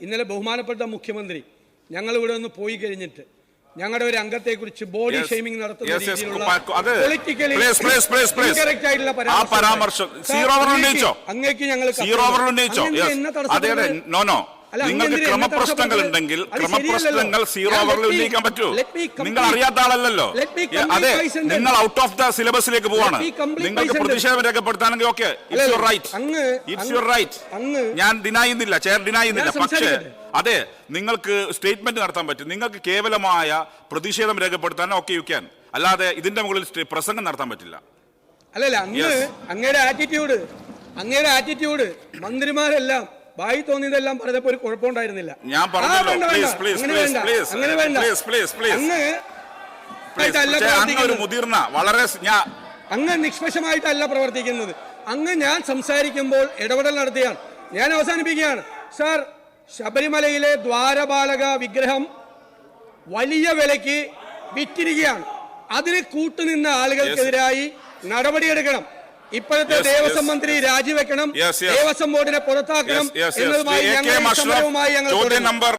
ഇന്നലെ ബഹുമാനപ്പെട്ട മുഖ്യമന്ത്രി ഞങ്ങൾ ഇവിടെ ഒന്ന് പോയി കഴിഞ്ഞിട്ട് ഞങ്ങളുടെ ഒരു അംഗത്തെ കുറിച്ച് ബോഡി. ഷെയ്മിംഗ് നടത്തുന്ന. രീതിയിലുള്ള അങ്ങേക്ക് ഞങ്ങൾ നിങ്ങൾക്ക് ക്രമപ്രശ്നങ്ങൾ ഉണ്ടെങ്കിൽ ക്രമപ്രശ്നങ്ങൾ സീറോ അവറിൽ ഓവറിൽ ഉന്നയിക്കാൻ പറ്റൂ. നിങ്ങൾ അറിയാത്ത ആളല്ലല്ലോ അതെ നിങ്ങൾ ഔട്ട് ഓഫ് ദ സിലബസിലേക്ക് പോവാണ്. നിങ്ങൾക്ക്. പ്രതിഷേധം രേഖപ്പെടുത്താനെങ്കിൽ okay it's your right it's your right ഞാൻ ഡിനായുന്നില്ല ചെയർ ഡിനായുന്നില്ല പക്ഷേ അതെ നിങ്ങൾക്ക് സ്റ്റേറ്റ്മെന്റ് നടത്താൻ പറ്റും. നിങ്ങൾക്ക് കേവലമായ പ്രതിഷേധം രേഖപ്പെടുത്താൻ ഓക്കെ യു ക്യാൻ അല്ലാതെ ഇതിന്റെ മുകളിൽ പ്രസംഗം നടത്താൻ പറ്റില്ല. അല്ലല്ല അങ്ങ്. അങ്ങയുടെ ആറ്റിറ്റ്യൂഡ് അങ്ങയുടെ ആറ്റിറ്റ്യൂഡ് മന്ത്രിമാരെല്ലാം വായി തോന്നിയതെല്ലാം പറഞ്ഞപ്പോ ഒരു കുഴപ്പമുണ്ടായിരുന്നില്ല ഞാൻ അങ്ങനെ please, വേണ്ട. അങ്ങനെ വേണ്ട. Please, please, please. അങ്ങ് ഒരു. മുതിർന്ന വളരെ അങ്ങ് നിഷ്പക്ഷമായിട്ടല്ല പ്രവർത്തിക്കുന്നത്. അങ്ങ് ഞാൻ സംസാരിക്കുമ്പോൾ ഇടപെടൽ നടത്തുകയാണ് ഞാൻ അവസാനിപ്പിക്കുകയാണ്. സാർ ശബരിമലയിലെ ദ്വാരപാലക വിഗ്രഹം വലിയ വിലയ്ക്ക് വിറ്റിരിക്കുകയാണ്. അതിന് കൂട്ടുനിന്ന ആളുകൾക്കെതിരായി നടപടിയെടുക്കണം. ഇപ്പോഴത്തെ ദേവസ്വം മന്ത്രി രാജിവെക്കണം. ദേവസ്വം ബോർഡിനെ പുറത്താക്കണം. എന്നതുമായി ഞങ്ങൾ ചോദ്യം നമ്പർ